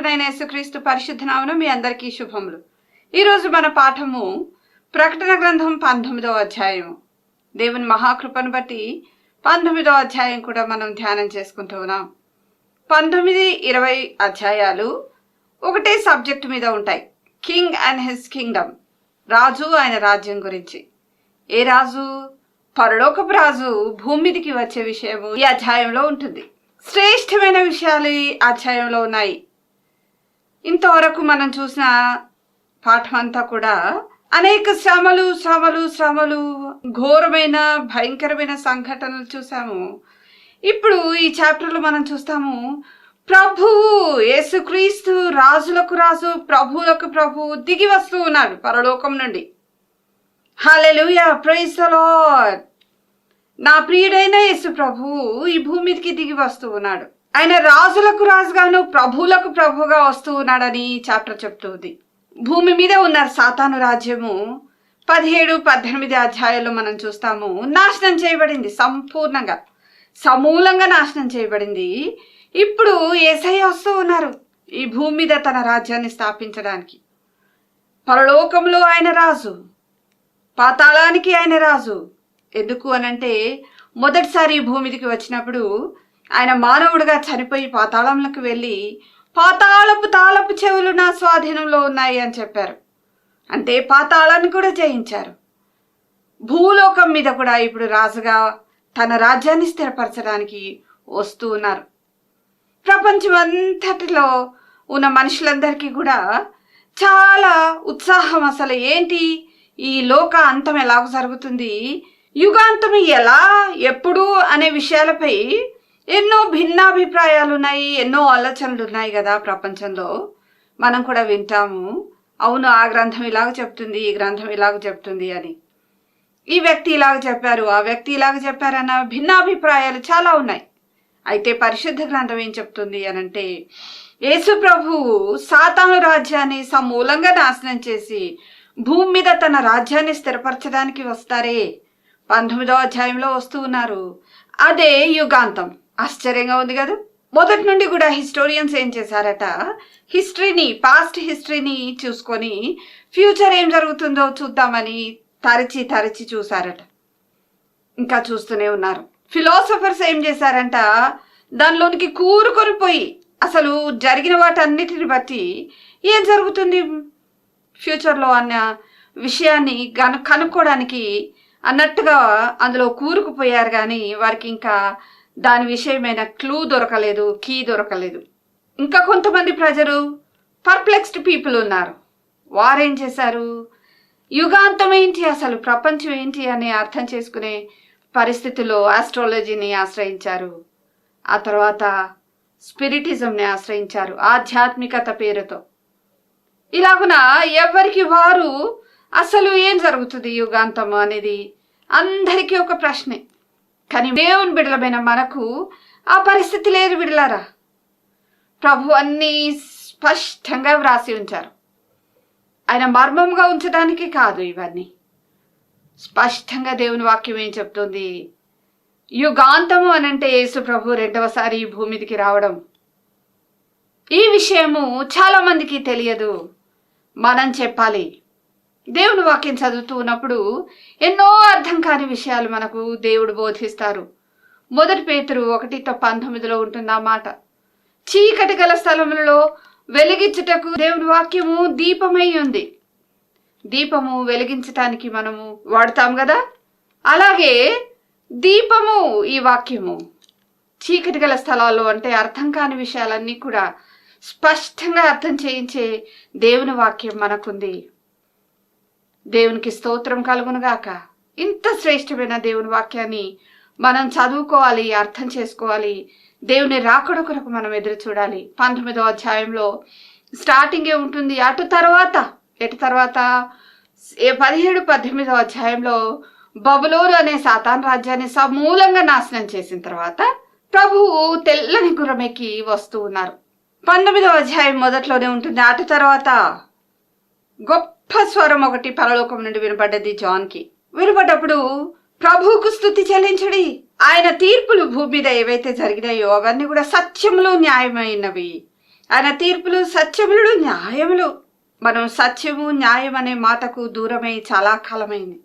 రక్షకుడునైన యేసుక్రీస్తు పరిశుద్ధ నామమున మీ అందరికీ శుభములు. ఈరోజు మన పాఠము ప్రకటన గ్రంథం పంతొమ్మిదవ అధ్యాయము. దేవుని మహాకృపను బట్టి పంతొమ్మిదవ అధ్యాయం కూడా మనం ధ్యానం చేసుకుంటూ ఉన్నాం. పంతొమ్మిది ఇరవై అధ్యాయాలు ఒకటే సబ్జెక్ట్ మీద ఉంటాయి. King and his kingdom. రాజు ఆయన రాజ్యం గురించి. ఏ రాజు? పరలోకపు రాజు భూమి మీదకి వచ్చే విషయము ఈ అధ్యాయంలో ఉంటుంది. శ్రేష్టమైన విషయాలు ఈ అధ్యాయంలో ఉన్నాయి. ఇంతవరకు మనం చూసిన పాఠం అంతా కూడా అనేక శ్రమలు శ్రమలు శ్రమలు ఘోరమైన భయంకరమైన సంఘటనలు చూసాము. ఇప్పుడు ఈ చాప్టర్లో మనం చూస్తాము ప్రభువు యేసుక్రీస్తు రాజులకు రాజు ప్రభువులకు ప్రభు దిగి వస్తూ ఉన్నాడు పరలోకం నుండి. Hallelujah praise Lord. నా ప్రియుడైన యేసు ప్రభువు ఈ భూమికి దిగి వస్తూ ఉన్నాడు. ఆయన రాజులకు రాజుగాను ప్రభువులకు ప్రభుగా వస్తూ ఉన్నాడని ఈ చాప్టర్ చెప్తుంది. భూమి మీద ఉన్న సాతాను రాజ్యము పదిహేడు పద్దెనిమిది అధ్యాయాల్లో మనం చూస్తాము నాశనం చేయబడింది సంపూర్ణంగా. సమూలంగా నాశనం చేయబడింది. ఇప్పుడు ఏసయ్య వస్తూ ఉన్నారు ఈ భూమి మీద తన రాజ్యాన్ని స్థాపించడానికి. పరలోకంలో ఆయన రాజు పాతాళానికి ఆయన రాజు. ఎందుకు అనంటే మొదటిసారి భూమిదికి వచ్చినప్పుడు ఆయన మానవుడిగా చనిపోయి పాతాళంలోకి వెళ్ళి పాతాళపు తాళపు చెవులు నా స్వాధీనంలో ఉన్నాయి అని చెప్పారు. అంటే పాతాళాన్ని కూడా జయించారు. భూలోకం మీద కూడా ఇప్పుడు రాజుగా తన రాజ్యాన్ని స్థిరపరచడానికి వస్తూ ఉన్నారు. ప్రపంచం అంతటిలో ఉన్న మనుషులందరికీ కూడా చాలా ఉత్సాహం అసలు ఏంటి? ఈ లోక అంతం ఎలాగ జరుగుతుంది? యుగాంతం ఎలా? ఎప్పుడు? అనే విషయాలపై ఎన్నో భిన్నాభిప్రాయాలు ఉన్నాయి ఎన్నో ఆలోచనలు ఉన్నాయి కదా ప్రపంచంలో. మనం కూడా వింటాము అవును ఆ గ్రంథం ఇలాగ చెప్తుంది ఈ గ్రంథం ఇలాగ చెప్తుంది అని. ఈ వ్యక్తి ఇలాగ చెప్పారు ఆ వ్యక్తి ఇలాగ చెప్పారన్న భిన్నాభిప్రాయాలు చాలా ఉన్నాయి. అయితే పరిశుద్ధ గ్రంథం ఏం చెప్తుంది అనంటే యేసు ప్రభువు సాతాను రాజ్యాన్ని సమూలంగా నాశనం చేసి భూమి మీద తన రాజ్యాన్ని స్థిరపరచడానికి వస్తారే? పంతొమ్మిదో అధ్యాయంలో వస్తూ ఉన్నారు అదే యుగాంతం. ఆశ్చర్యంగా ఉంది కదా. మొదటి నుండి కూడా హిస్టోరియన్స్ ఏం చేశారట? హిస్టరీని పాస్ట్ హిస్టరీని చూసుకొని ఫ్యూచర్ ఏం జరుగుతుందో చూద్దామని తరచి తరచి చూసారట ఇంకా చూస్తూనే ఉన్నారు. ఫిలాసఫర్స్ ఏం చేశారంట? దానిలోనికి కూరుకొని పోయి అసలు జరిగిన వాటన్నిటిని బట్టి ఏం జరుగుతుంది? ఫ్యూచర్లో అన్న విషయాన్ని గను కనుక్కోవడానికి అన్నట్టుగా అందులో కూరుకుపోయారు కానీ వారికి ఇంకా దాని విషయమైన క్లూ దొరకలేదు కీ దొరకలేదు. ఇంకా కొంతమంది ప్రజలు పర్ప్లెక్స్డ్ పీపుల్ ఉన్నారు. వారేం చేశారు? యుగాంతం ఏంటి? అసలు ప్రపంచం ఏంటి? అని అర్థం చేసుకునే పరిస్థితిలో ఆస్ట్రాలజీని ఆశ్రయించారు. ఆ తర్వాత స్పిరిటిజంని ఆశ్రయించారు ఆధ్యాత్మికత పేరుతో. ఇలాగున ఎవరికి వారు అసలు ఏం జరుగుతుంది యుగాంతం అనేది అందరికీ ఒక ప్రశ్నే. కానీ దేవుని బిడలమైన మనకు ఆ పరిస్థితి లేదు బిడలారా ప్రభు అన్నీ స్పష్టంగా వ్రాసి ఉంచారు. ఆయన మర్మంగా ఉంచడానికి కాదు ఇవన్నీ. స్పష్టంగా దేవుని వాక్యం ఏం చెప్తుంది? యుగాంతము అనంటే యేసు ప్రభు రెండవసారి ఈ భూమిదికి రావడం. ఈ విషయము చాలా మందికి తెలియదు. మనం చెప్పాలి. దేవుని వాక్యం చదువుతూ ఉన్నప్పుడు ఎన్నో అర్థం కాని విషయాలు మనకు దేవుడు బోధిస్తారు. మొదటి పేతురు ఒకటితో పంతొమ్మిదిలో ఉంటుంది ఆ మాట చీకటి గల స్థలములలో వెలిగించుటకు దేవుని వాక్యము దీపమై ఉంది. దీపము వెలిగించటానికి మనము వాడతాం కదా? అలాగే దీపము ఈ వాక్యము. చీకటి గల స్థలాల్లో అంటే అర్థం కాని విషయాలన్నీ కూడా స్పష్టంగా అర్థం చేయించే దేవుని వాక్యం మనకుంది. దేవునికి స్తోత్రం కలుగునుగాక. ఇంత శ్రేష్టమైన దేవుని వాక్యాన్ని మనం చదువుకోవాలి అర్థం చేసుకోవాలి. దేవుని రాకడ కొరకు మనం ఎదురు చూడాలి. పంతొమ్మిదో అధ్యాయంలో స్టార్టింగే ఉంటుంది అటు తర్వాత ఎటు తర్వాత? ఏ పదిహేడు పద్దెనిమిదో అధ్యాయంలో బబులోరు అనే సాతాన్ రాజ్యాన్ని సమూలంగా నాశనం చేసిన తర్వాత ప్రభువు తెల్లని గుర్రమెక్కి వస్తూ ఉన్నారు. పంతొమ్మిదో అధ్యాయం మొదట్లోనే ఉంటుంది అటు తర్వాత? గొప్ప స్వరం ఒకటి పరలోకం నుండి వినపడ్డది జాన్కి. వినపడ్డప్పుడు ప్రభువుకు స్థుతి చెల్లించడి. ఆయన తీర్పులు భూమి మీద ఏవైతే జరిగినాయో అవన్నీ కూడా సత్యములు న్యాయమైనవి. ఆయన తీర్పులు సత్యములు న్యాయములు. మనం సత్యము న్యాయం అనే మాటకు దూరమై చాలా కాలమైంది.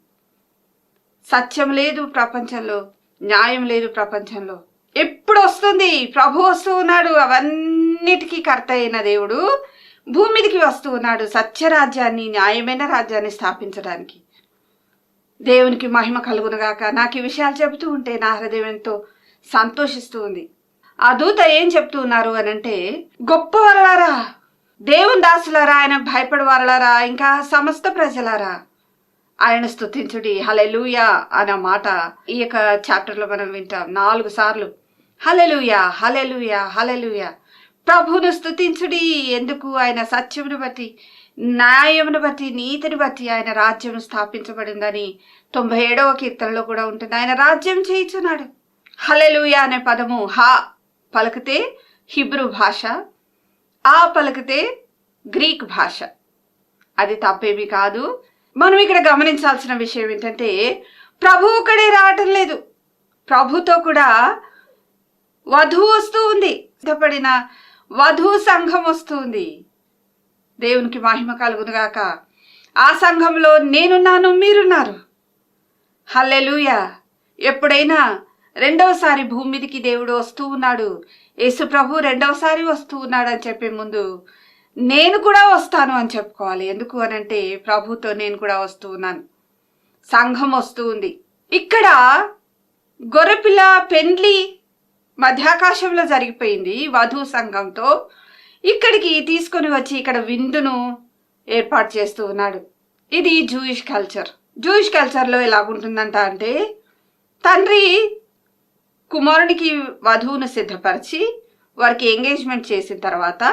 సత్యం లేదు ప్రపంచంలో న్యాయం లేదు ప్రపంచంలో. ఎప్పుడు వస్తుంది? ప్రభు వస్తూ ఉన్నాడు. అవన్నిటికీ కర్త అయిన దేవుడు భూమి మీదకి వస్తూ ఉన్నాడు సత్యరాజ్యాన్ని న్యాయమైన రాజ్యాన్ని స్థాపించడానికి. దేవునికి మహిమ కలుగునుగాక. నాకు ఈ విషయాలు చెబుతూ ఉంటే నా హృదయం ఎంతో సంతోషిస్తూ ఉంది. ఆ దూత ఏం చెప్తూ ఉన్నారు అని అంటే గొప్ప వరలారా దేవుని దాసులారా ఆయన భయపడు వరలారా ఇంకా సమస్త ప్రజలారా? ఆయన స్తుతించుడి. హలెలుయా అన్న మాట ఈ యొక్క చాప్టర్లో మనం వింటాం. నాలుగు సార్లు. హలెలుయా హలెలుయా హలెలుయా ప్రభువును స్థుతించుడి ఎందుకు? ఆయన సత్యమును బట్టి న్యాయమును బట్టి నీతిని బట్టి ఆయన రాజ్యం స్థాపించబడిందని తొంభై ఏడవ కీర్తనలో కూడా ఉంటుంది. ఆయన రాజ్యం చేయించున్నాడు. హలెలుయా అనే పదము హా పలికితే హిబ్రూ భాష ఆ పలికితే గ్రీక్ భాష. అది తప్పేమీ కాదు. మనం ఇక్కడ గమనించాల్సిన విషయం ఏంటంటే ప్రభు ఒక్కడే రావటం లేదు. ప్రభుతో కూడా వధువు వస్తూ ఉంది. సిద్ధపడిన వధువు సంఘం వస్తుంది. దేవునికి మహిమ కలుగునుగాక ఆ సంఘంలో నేనున్నాను మీరున్నారు. హల్లెలూయ! ఎప్పుడైనా రెండవసారి భూమి మీదకి దేవుడు వస్తూ ఉన్నాడు. యేసు ప్రభు రెండవసారి వస్తూ ఉన్నాడు అని చెప్పే ముందు నేను కూడా వస్తాను అని చెప్పుకోవాలి. ఎందుకు అని అంటే ప్రభుతో నేను కూడా వస్తూ ఉన్నాను. సంఘం వస్తూ ఉంది. ఇక్కడ గొర్రెపిల్ల పెండ్లి మధ్యాకాశంలో జరిగిపోయింది వధు సంఘంతో. ఇక్కడికి తీసుకొని వచ్చి ఇక్కడ విందును ఏర్పాటు చేస్తూ ఉన్నాడు. ఇది జూయిష్ కల్చర్ జూయిష్ కల్చర్లో ఎలాగుంటుందంట అంటే తండ్రి కుమారునికి వధువును సిద్ధపరిచి వారికి ఎంగేజ్మెంట్ చేసిన తర్వాత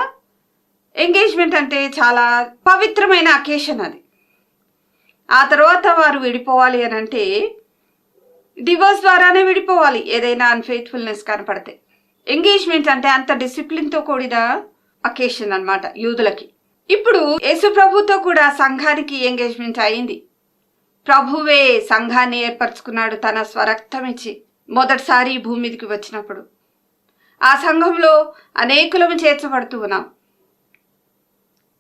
ఎంగేజ్మెంట్ అంటే చాలా పవిత్రమైన అకేషన్ అది. ఆ తర్వాత వారు విడిపోవాలి అని అంటే డివోర్స్ ద్వారానే విడిపోవాలి. ఏదైనా అన్ఫెయిత్ఫుల్నెస్ కనపడితే. ఎంగేజ్మెంట్ అంటే అంత డిసిప్లిన్తో కూడిన అకేషన్ అనమాట యూదులకి. ఇప్పుడు యేసు ప్రభుతో కూడా సంఘానికి ఎంగేజ్మెంట్ అయింది. ప్రభువే సంఘాన్ని ఏర్పరచుకున్నాడు తన స్వరక్తం ఇచ్చి మొదటిసారి భూమిదికి భూమి మీదకి వచ్చినప్పుడు. ఆ సంఘంలో అనేకులము చేర్చబడుతూ ఉన్నాం.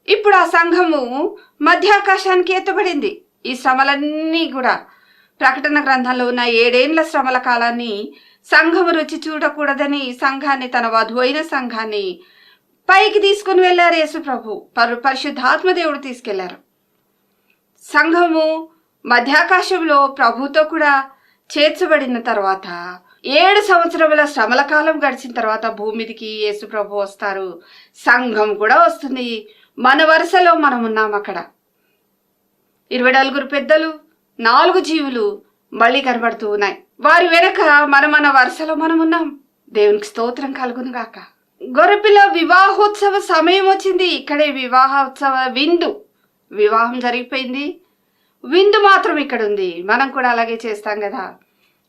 ఇప్పుడు ఆ సంఘము మధ్యాకాశానికి ఎత్తబడింది. ఈ శ్రమలన్నీ కూడా ప్రకటన గ్రంథంలో ఉన్న ఏడేండ్ల శ్రమల కాలాన్ని సంఘం రుచి చూడకూడదని సంఘాన్ని తన వధువైన సంఘాన్ని పైకి తీసుకుని వెళ్ళారు యేసు ప్రభు. పరు పరిశుద్ధాత్మ దేవుడు తీసుకెళ్ళారు. సంఘము మధ్యాకాశంలో ప్రభుతో కూడా చేర్చబడిన తర్వాత ఏడు సంవత్సరముల శ్రమల కాలం గడిచిన తర్వాత భూమిదికి యేసు ప్రభు వస్తారు. సంఘం కూడా వస్తుంది. మన వరుసలో మనం ఉన్నాం అక్కడ. ఇరవై నలుగురు పెద్దలు నాలుగు జీవులు మళ్ళీ కనబడుతూ ఉన్నాయి. వారి వెనక మన మన వరుసలో మనం ఉన్నాం. దేవునికి స్తోత్రం కలుగునుగాక గొర్రెపిల్ల వివాహోత్సవ సమయం వచ్చింది. ఇక్కడే వివాహోత్సవ విందు. వివాహం జరిగిపోయింది. విందు మాత్రం ఇక్కడ ఉంది మనం కూడా అలాగే చేస్తాం కదా.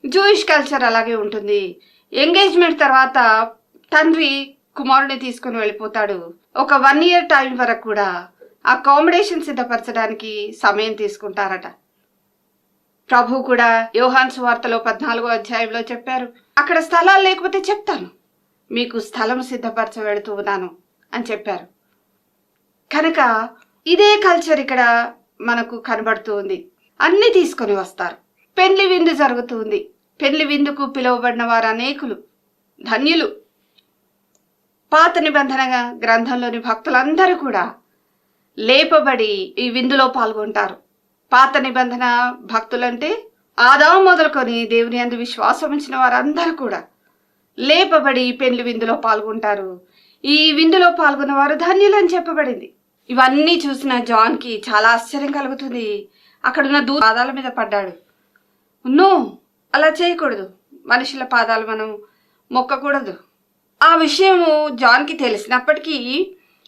జూయిష్ కల్చర్ అలాగే ఉంటుంది. ఎంగేజ్మెంట్ తర్వాత తండ్రి కుమారుని తీసుకుని వెళ్ళిపోతాడు. ఒక వన్ ఇయర్ టైం వరకు కూడా అకామిడేషన్ సిద్ధపరచడానికి సమయం తీసుకుంటారట. ప్రభు కూడా యోహాన్స్ వార్తలో పద్నాలుగో అధ్యాయంలో చెప్పారు అక్కడ స్థలాలు లేకపోతే చెప్తాను. మీకు స్థలం సిద్ధపరచ వెళుతూ ఉన్నాను అని చెప్పారు. కనుక ఇదే కల్చర్ ఇక్కడ మనకు కనబడుతూ ఉంది. అన్ని తీసుకొని వస్తారు. పెళ్ళి విందు జరుగుతుంది పెళ్ళి విందుకు పిలువబడిన వారు అనేకులు ధన్యులు. పాత నిబంధన గ్రంథంలోని భక్తులందరూ కూడా లేపబడి ఈ విందులో పాల్గొంటారు. పాత నిబంధన భక్తులంటే ఆదాం మొదలుకొని దేవుని అందు విశ్వాసం ఉంచిన వారందరూ కూడా లేపబడి పెళ్ళి విందులో పాల్గొంటారు. ఈ విందులో పాల్గొన్న వారు ధన్యులని చెప్పబడింది. ఇవన్నీ చూసిన జాన్కి చాలా ఆశ్చర్యం కలుగుతుంది. అక్కడున్న దూ పాదాల మీద పడ్డాడు. నో అలా చేయకూడదు. మనుషుల పాదాలు మనం మొక్కకూడదు. ఆ విషయము జాన్కి తెలిసినప్పటికీ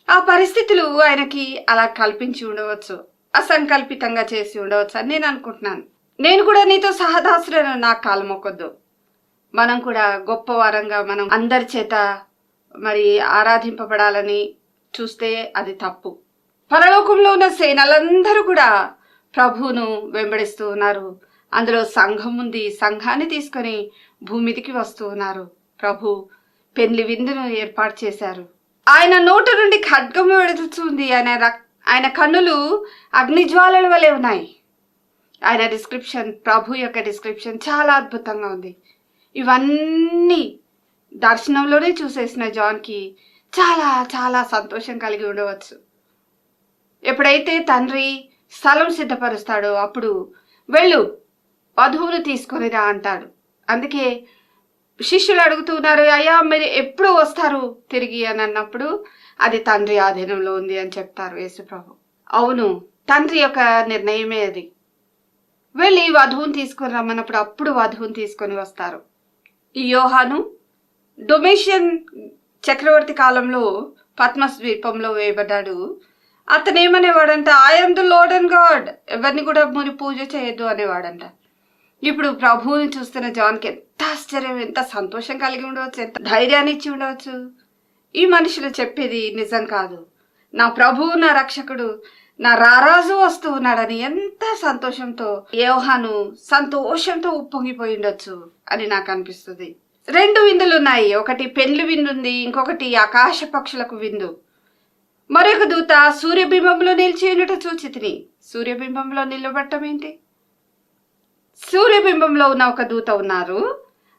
ఆ పరిస్థితులు ఆయనకి అలా కల్పించి ఉండవచ్చు. అసంకల్పితంగా చేసి ఉండవచ్చు? అని నేను అనుకుంటున్నాను. నేను కూడా నీతో సహదాసులను నాకు కాలం మొక్కొద్దు. మనం కూడా గొప్ప వారంగా మనం అందరి చేత మరి ఆరాధింపబడాలని చూస్తే అది తప్పు. పరలోకంలో ఉన్న సేనలందరూ కూడా ప్రభువును వెంబడిస్తూ ఉన్నారు. అందులో సంఘం ఉంది. సంఘాన్ని తీసుకొని భూమిదికి వస్తూ ఉన్నారు. ప్రభు పెళ్ళి విందును ఏర్పాటు చేశారు. ఆయన నోటు నుండి ఖడ్గము విడుతుంది అనే రక్త ఆయన కన్నులు అగ్నిజ్వాలల వలె ఉన్నాయి. ఆయన డిస్క్రిప్షన్ ప్రభు యొక్క డిస్క్రిప్షన్ చాలా అద్భుతంగా ఉంది. ఇవన్నీ దర్శనంలోనే చూసేసిన జాన్కి చాలా చాలా సంతోషం కలిగి ఉండవచ్చు. ఎప్పుడైతే తండ్రి స్థలం సిద్ధపరుస్తాడో అప్పుడు వెళ్ళు వధువును తీసుకొని రా అంటాడు. అందుకే శిష్యులు అడుగుతున్నారు అయ్యా మీరు ఎప్పుడు వస్తారు తిరిగి? అని అన్నప్పుడు అది తండ్రి ఆధీనంలో ఉంది అని చెప్తారు యేసుప్రభు. అవును తండ్రి యొక్క నిర్ణయమే అది. వెళ్ళి వధువుని తీసుకొని రమ్మన్నప్పుడు అప్పుడు వధువుని తీసుకొని వస్తారు. ఈ యోహాను డొమేషియన్ చక్రవర్తి కాలంలో పద్మస్ ద్వీపంలో వేయబడ్డాడు. అతను ఏమనేవాడంట I'm the Lord and God. ఎవరిని కూడా మురి పూజ చేయొద్దు అనేవాడంట. ఇప్పుడు ప్రభువుని చూస్తున్న జాన్కి ఎంత ఆశ్చర్యం ఎంత సంతోషం కలిగి ఉండవచ్చు ఎంత ధైర్యాన్ని ఇచ్చి ఉండవచ్చు. ఈ మనుషులు చెప్పేది నిజం కాదు. నా ప్రభువు నా రక్షకుడు నా రారాజు వస్తూ ఉన్నాడని ఎంత సంతోషంతో యోహాను సంతోషంతో ఉప్పొంగిపోయి ఉండొచ్చు అని నాకు అనిపిస్తుంది. రెండు విందులు ఉన్నాయి ఒకటి పెండ్లి విందు ఉంది ఇంకొకటి ఆకాశ పక్షులకు విందు. మరొక దూత సూర్యబింబంలో నిలిచి ఉన్నట చూచితిని. సూర్యబింబంలో నిలబడటం ఏంటి? సూర్యబింబంలో ఉన్న ఒక దూత ఉన్నారు.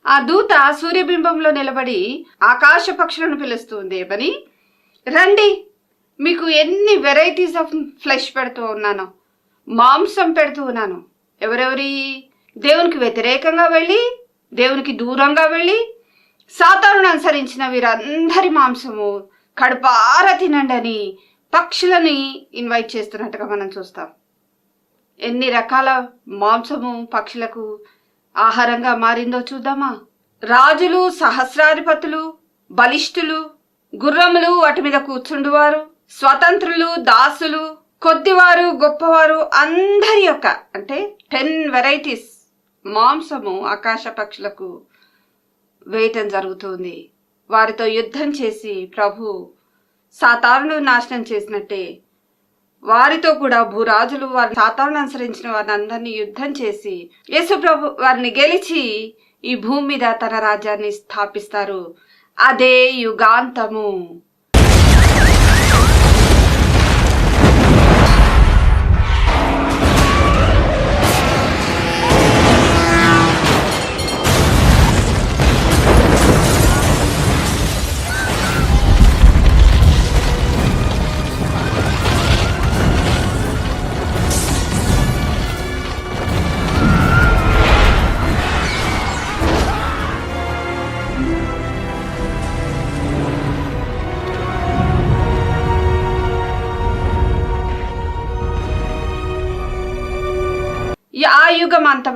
ఆ దూత సూర్యబింబంలో నిలబడి ఆకాశ పక్షులను పిలుస్తుంది. ఏమని? రండి మీకు ఎన్ని వెరైటీస్ ఆఫ్ ఫ్లెష్ పెడుతూ ఉన్నాను మాంసం పెడుతూ ఉన్నాను. ఎవరెవరి? దేవునికి వ్యతిరేకంగా వెళ్ళి దేవునికి దూరంగా వెళ్ళి సాతానును అనుసరించిన వీరందరి మాంసము కడుపార తినండి అని పక్షులని ఇన్వైట్ చేస్తున్నట్టుగా మనం చూస్తాం. ఎన్ని రకాల మాంసము పక్షులకు ఆహారంగా మారిందో చూద్దామా? రాజులు సహస్రాధిపతులు బలిష్ఠులు గుర్రములు వాటి మీద కూర్చుండువారు స్వతంత్రులు దాసులు కొద్దివారు గొప్పవారు అందరి యొక్క అంటే టెన్ వెరైటీస్ మాంసము ఆకాశ పక్షులకు వేయటం జరుగుతుంది. వారితో యుద్ధం చేసి ప్రభు సాతారును నాశనం చేసినట్టే వారితో కూడా భూరాజులు వారి సాతారును అనుసరించిన వారిని అందరినీ యుద్ధం చేసి యేసు ప్రభు వారిని గెలిచి ఈ భూమి మీద తన రాజ్యాన్ని స్థాపిస్తారు. అదే యుగాంతము.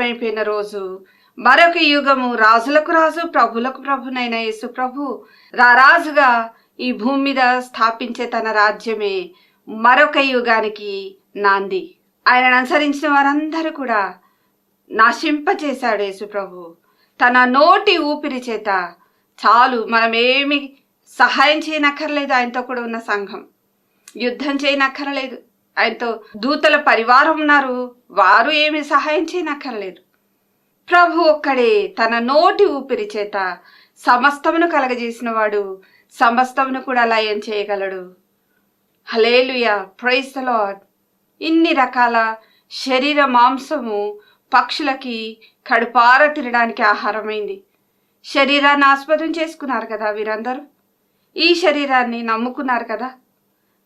అంతమైపోయిన రోజు మరొక యుగము రాజులకు రాజు ప్రభులకు ప్రభునైన యేసు ప్రభు రారాజుగా ఈ భూమి మీద స్థాపించే తన రాజ్యమే మరొక యుగానికి నాంది. ఆయనను అనుసరించిన వారందరూ కూడా నాశింపచేశాడు యేసు ప్రభు తన నోటి ఊపిరి చేత చాలు మనం ఏమి సహాయం చేయనక్కర్లేదు ఆయనతో కూడా ఉన్న సంఘం. యుద్ధం చేయనక్కర్లేదు ఆయనతో దూతల పరివారం ఉన్నారు. వారు ఏమి సహాయం చేయనక్కర్లేదు. ప్రభు ఒక్కడే తన నోటి ఊపిరి చేత సమస్తమును కలగజేసిన వాడు సమస్తమును కూడా లయం చేయగలడు. Hallelujah praise Lord. ఇన్ని రకాల శరీర మాంసము పక్షులకి కడుపార తినడానికి ఆహారమైంది. శరీరాన్ని ఆస్పదం చేసుకున్నారు కదా వీరందరూ? ఈ శరీరాన్ని నమ్ముకున్నారు కదా?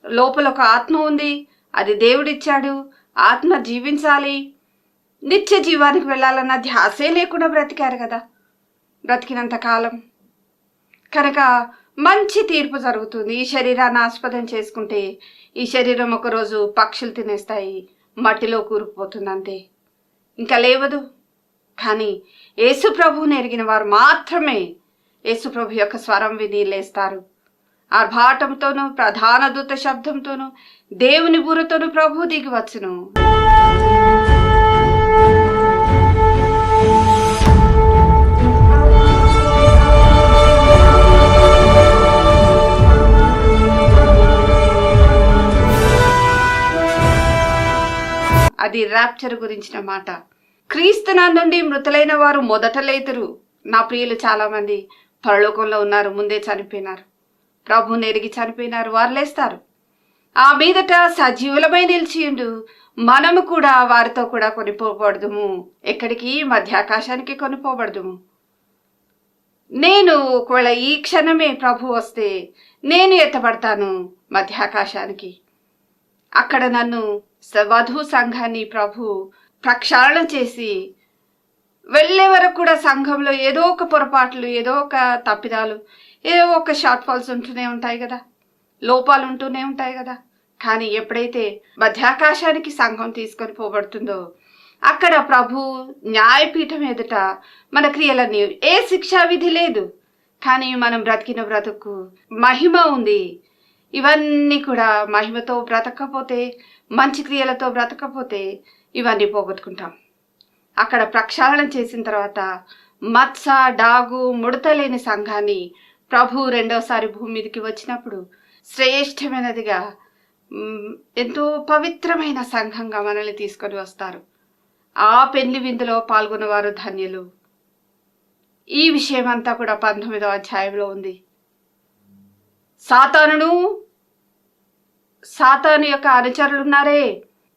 లోపల ఒక ఆత్మ ఉంది. అది దేవుడిచ్చాడు. ఆత్మ జీవించాలి. నిత్య జీవానికి వెళ్ళాలన్న ధ్యాసే లేకుండా బ్రతికారు కదా. బ్రతికినంత కాలం. కనుక మంచి తీర్పు జరుగుతుంది. ఈ శరీరాన్ని ఆస్పదం చేసుకుంటే ఈ శరీరం ఒకరోజు పక్షులు తినేస్తాయి. మట్టిలో కూరుకుపోతుంది అంతే. ఇంకా లేవదు. కానీ యేసు ప్రభువుని ఎరిగిన వారు మాత్రమే యేసుప్రభు యొక్క స్వరం విని లేస్తారు. ఆర్భాటంతోనూ ప్రధాన దూత శబ్దంతోనూ దేవుని బూరతోనూ ప్రభు దిగి వచ్చును. అది ర్యాప్చర్ గురించిన మాట. క్రీస్తునా నుండి మృతులైన వారు మొదట లేతురు నా ప్రియులు చాలా మంది పరలోకంలో ఉన్నారు ముందే చనిపోయినారు. ప్రభుని ఎరిగి చనిపోయినారు వారు లేస్తారు ఆ మీదట సజీవులమై నిలిచియుండు. మనము కూడా వారితో కూడా కొనిపోబడదుము. ఎక్కడికి? మధ్యాకాశానికి కొనిపోబడదుము. నేను ఒకవేళ ఈ క్షణమే ప్రభు వస్తే నేను ఎత్తబడతాను మధ్యాకాశానికి. అక్కడ నన్ను వధు సంఘాన్ని ప్రభు ప్రక్షాళన చేసి వెళ్ళే వరకు కూడా సంఘంలో ఏదో ఒక పొరపాట్లు ఏదో ఒక తప్పిదాలు ఏదో ఒక షార్ట్ ఫాల్స్ ఉంటూనే ఉంటాయి కదా. లోపాలు ఉంటూనే ఉంటాయి కదా. కానీ ఎప్పుడైతే మధ్యాకాశానికి సంఘం తీసుకొని పోబడుతుందో అక్కడ ప్రభు న్యాయపీఠం ఎదుట మన క్రియలన్నీ ఏ శిక్షా విధి లేదు. కానీ మనం బ్రతికిన బ్రతుకు మహిమ ఉంది. ఇవన్నీ కూడా మహిమతో బ్రతకపోతే మంచి క్రియలతో బ్రతకపోతే ఇవన్నీ పోగొట్టుకుంటాం. అక్కడ ప్రక్షాళన చేసిన తర్వాత మత్స డాగు ముడత లేని సంఘాన్ని ప్రభు రెండోసారి భూమి మీదకి వచ్చినప్పుడు శ్రేష్టమైనదిగా ఎంతో పవిత్రమైన సంఘంగా మనల్ని తీసుకొని వస్తారు. ఆ పెళ్ళి విందులో పాల్గొన్నవారు ధన్యులు. ఈ విషయం అంతా కూడా పంతొమ్మిదవ అధ్యాయంలో ఉంది. సాతానును సాతాను యొక్క అనుచరులు ఉన్నారే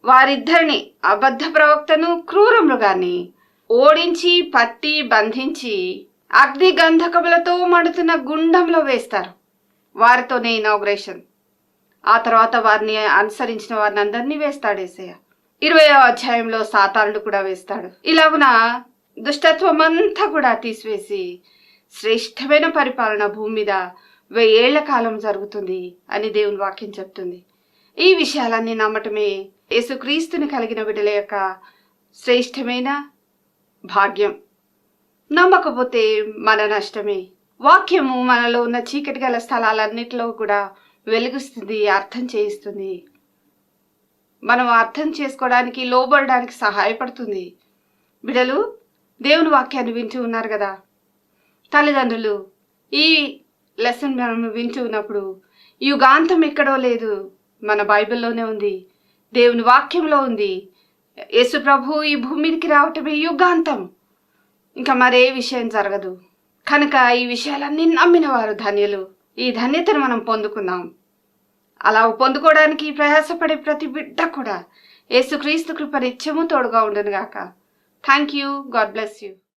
వారిద్దరిని అబద్ధ ప్రవక్తను క్రూర మృగాన్ని ఓడించి పట్టి బంధించి అగ్ని గంధకములతో మడుతున్న గుండంలో వేస్తారు. వారితోనే ఇనాగ్రేషన్. ఆ తర్వాత వారిని అనుసరించిన వారిని అందరినీ వేస్తాడు ఏసయ్య. ఇరవై అధ్యాయంలో సాతానుడు కూడా వేస్తాడు. ఇలాగున దుష్టత్వం అంతా కూడా తీసివేసి శ్రేష్టమైన పరిపాలన భూమి మీద వెయ్యేళ్ళ కాలం జరుగుతుంది అని దేవుని వాక్యం చెప్తుంది. ఈ విషయాలన్నీ నమ్మటమే యేసుక్రీస్తుని కలిగిన బిడ్డల యొక్క శ్రేష్టమైన భాగ్యం. నమ్మకపోతే మన నష్టమే. వాక్యము మనలో ఉన్న చీకటి గల స్థలాలన్నిటిలో కూడా వెలుగుస్తుంది అర్థం చేయిస్తుంది. మనం అర్థం చేసుకోవడానికి లోబడడానికి సహాయపడుతుంది. బిడలు దేవుని వాక్యాన్ని వింటూ ఉన్నారు కదా? తల్లిదండ్రులు ఈ లెసన్ మనం వింటూ ఉన్నప్పుడు యుగాంతం ఎక్కడో లేదు మన బైబిల్లోనే ఉంది. దేవుని వాక్యంలో ఉంది. యేసు ప్రభు ఈ భూమి మీదకి రావటమే యుగాంతం. ఇంకా మరే విషయం జరగదు. కనుక ఈ విషయాలన్నీ నమ్మిన వారు ధన్యులు. ఈ ధన్యతను మనం పొందుకుందాం. అలా పొందుకోవడానికి ప్రయాసపడే ప్రతి బిడ్డ కూడా యేసుక్రీస్తు కృప నిత్యము తోడుగా ఉండను గాక thank you God bless you